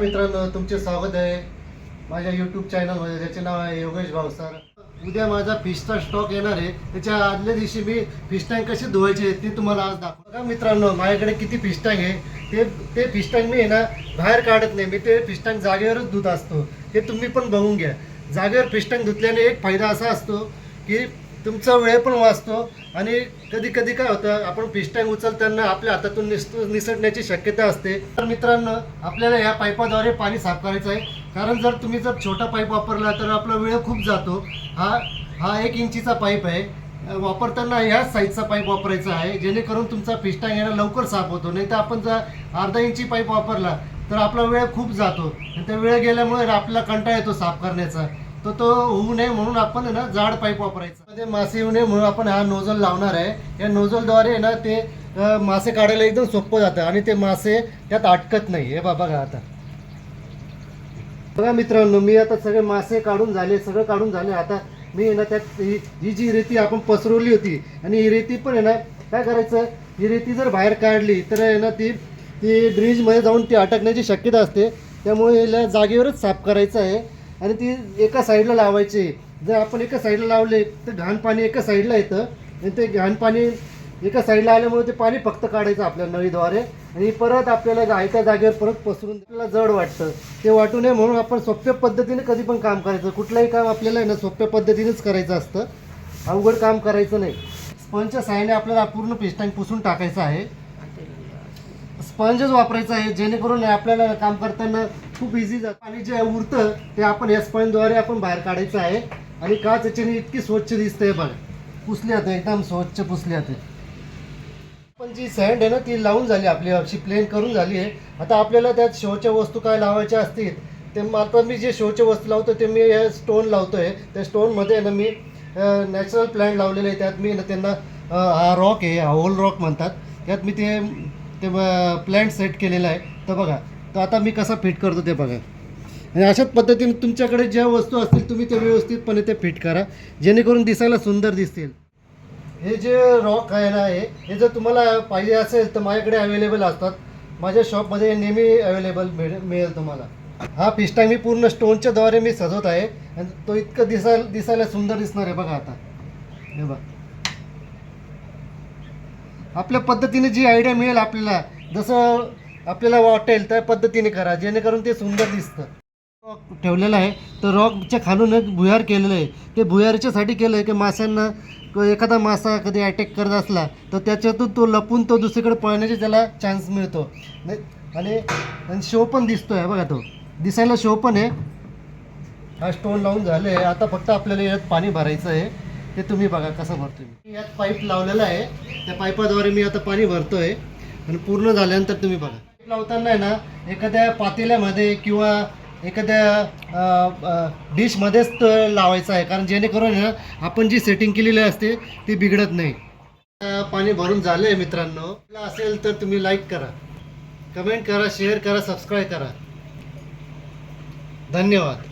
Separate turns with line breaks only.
मित्रांनो तुमचे स्वागत आहे माझ्या यूट्यूब चॅनलमध्ये ज्याचे नाव आहे योगेश भाऊ सर. उद्या माझा फिशचा स्टॉक येणार आहे. त्याच्या आदल्या दिवशी मी फिश टँक कसे धुवायचे ते तुम्हाला आज दाखव बघा मित्रांनो माझ्याकडे किती फिश टँक आहे. ते ते फिश टँक मी आहे ना बाहेर काढत नाही. मी ते फिश टँक जागेवरच धुत असतो. ते तुम्ही पण बघून घ्या. जागेवर फिश टँक धुतल्याने एक फायदा असा असतो की तुमचा वेळ पण वाचतो आणि कधी कधी काय होतं आपण फिश टँक उचलताना आपल्या हातातून निस निसटण्याची शक्यता असते. तर मित्रांनो आपल्याला या पाईपाद्वारे पाणी साफ करायचं आहे. कारण जर तुम्ही जर छोटा पाईप वापरला तर आपला वेळ खूप जातो. हा हा एक इंचीचा पाईप आहे. वापरताना ह्याच साईजचा पाईप वापरायचा आहे. जेणेकरून तुमचा फिश टँक येणं लवकर साफ होतो. नाही तर आपण जर अर्धा इंची पाईप वापरला तर आपला वेळ खूप जातो. आणि त्या वेळ गेल्यामुळे आपला कंटाळा येतो साफ करण्याचा. तर तो होऊ नये म्हणून आपण ना जाड पाईप वापरायचा. मध्ये मासे येऊ नये म्हणून आपण हा नोझल लावणार आहे. या नोझलद्वारे ना ते मासे काढायला एकदम सोपं जातं. आणि ते मासे त्यात अटकत नाही. हे बाबा आता. बघा मित्रांनो मी आता सगळे मासे काढून झाले सगळं काढून झाले. आता मी आहे ना त्यात ही ही जी रेती आपण पसरवली होती आणि ही रेती पण आहे ना काय करायचं ही रेती जर बाहेर काढली तर आहे ना ती ती ड्रीजमध्ये जाऊन ती अटकण्याची शक्यता असते. त्यामुळे याला जागेवरच साफ करायचं आहे. आणि ती एका साईडला लावायची. जर आपण एका साईडला लावले तर घाण पाणी एका साईडला येतं. आणि ते घाण पाणी एका साईडला आल्यामुळे ते पाणी फक्त काढायचं आपल्या नळीद्वारे. आणि परत आपल्याला जायच्या जागेवर परत पसरून आपल्याला जड वाटतं. ते वाटू नये म्हणून आपण सोप्या पद्धतीने कधी पण काम करायचं. कुठलंही काम आपल्याला आहे ना सोप्या पद्धतीनेच करायचं असतं. अवघड काम करायचं नाही. स्पंजच्या साह्याने आपल्याला पूर्ण पेस्टांग पुसून टाकायचं आहे. स्पंजच वापरायचं आहे जेणेकरून आपल्याला काम करताना खूप इझी जातं. आणि जे उरतं ते आपण या स्पंजद्वारे आपण बाहेर काढायचं आहे. आणि काच याच्याने इतकी स्वच्छ दिसते बघा. पुसली आता एकदम स्वच्छ पुसली आता जी सँड आहे ना ती लावून झाली आपली अशी प्लेन करून झाली आहे. आता आपल्याला त्यात शोच्या वस्तू काय लावायच्या असतील ते आता मी जे शोच्या वस्तू लावतो ते मी हे स्टोन आहे त्या स्टोनमध्ये आहे ना मी नॅचरल प्लांट लावलेले आहे. त्यात मी ना त्यांना हा रॉक आहे हा होल रॉक म्हणतात. त्यात मी ते ते प्लॅन्ट सेट केलेला आहे. तर बघा तर आता मी कसा फिट करतो ते बघा. आणि अशाच पद्धतीने तुमच्याकडे ज्या वस्तू असतील तुम्ही ते व्यवस्थितपणे ते फिट करा. जेणेकरून दिसायला सुंदर दिसतील. हे जे रॉक आहे ना हे हे जर तुम्हाला पाहिजे असेल तर माझ्याकडे अवेलेबल असतात. माझ्या शॉपमध्ये नेहमी अवेलेबल मिळेल मिळेल तुम्हाला. हा पिस्टा मी पूर्ण स्टोनच्या द्वारे मी सजवत आहे. आणि तो इतकं दिसाय दिसायला सुंदर दिसणार आहे बघा आता. हे बघा. आपल्या पद्धतीने जी आयडिया मिळेल आपल्याला जसं आपल्याला वाटेल त्या पद्धतीने करा जेणेकरून ते सुंदर दिसतं. ठेवलेला आहे. तर रॉकच्या खालून एक भुयार केलेलं आहे. ते भुयारीच्यासाठी केलं आहे की माशांना एखादा मासा कधी अटॅक करत असला तर त्याच्यातून तो लपून तो दुसरीकडे पळण्याचे त्याला चान्स मिळतो. नाही आणि आणि शो पण दिसतो आहे बघा तो. दिसायला शो पण आहे. हा स्टोन लावून झाले आहे. आता फक्त आपल्याला यात पाणी भरायचं आहे. ते तुम्ही बघा कसं भरतो मी यात पाईप लावलेला आहे. त्या पाईपाद्वारे मी आता पाणी भरतो आहे आणि पूर्ण झाल्यानंतर तुम्ही बघा. लावताना आहे ना एखाद्या पातेल्यामध्ये किंवा एखाद्या डिशमध्येच लावायचं आहे. कारण जेणेकरून ना आपण जी सेटिंग केलेली असते ती बिघडत नाही. पाणी भरून झालं आहे मित्रांनो असेल तर तुम्ही लाईक करा. कमेंट करा शेअर करा सबस्क्राईब करा. धन्यवाद.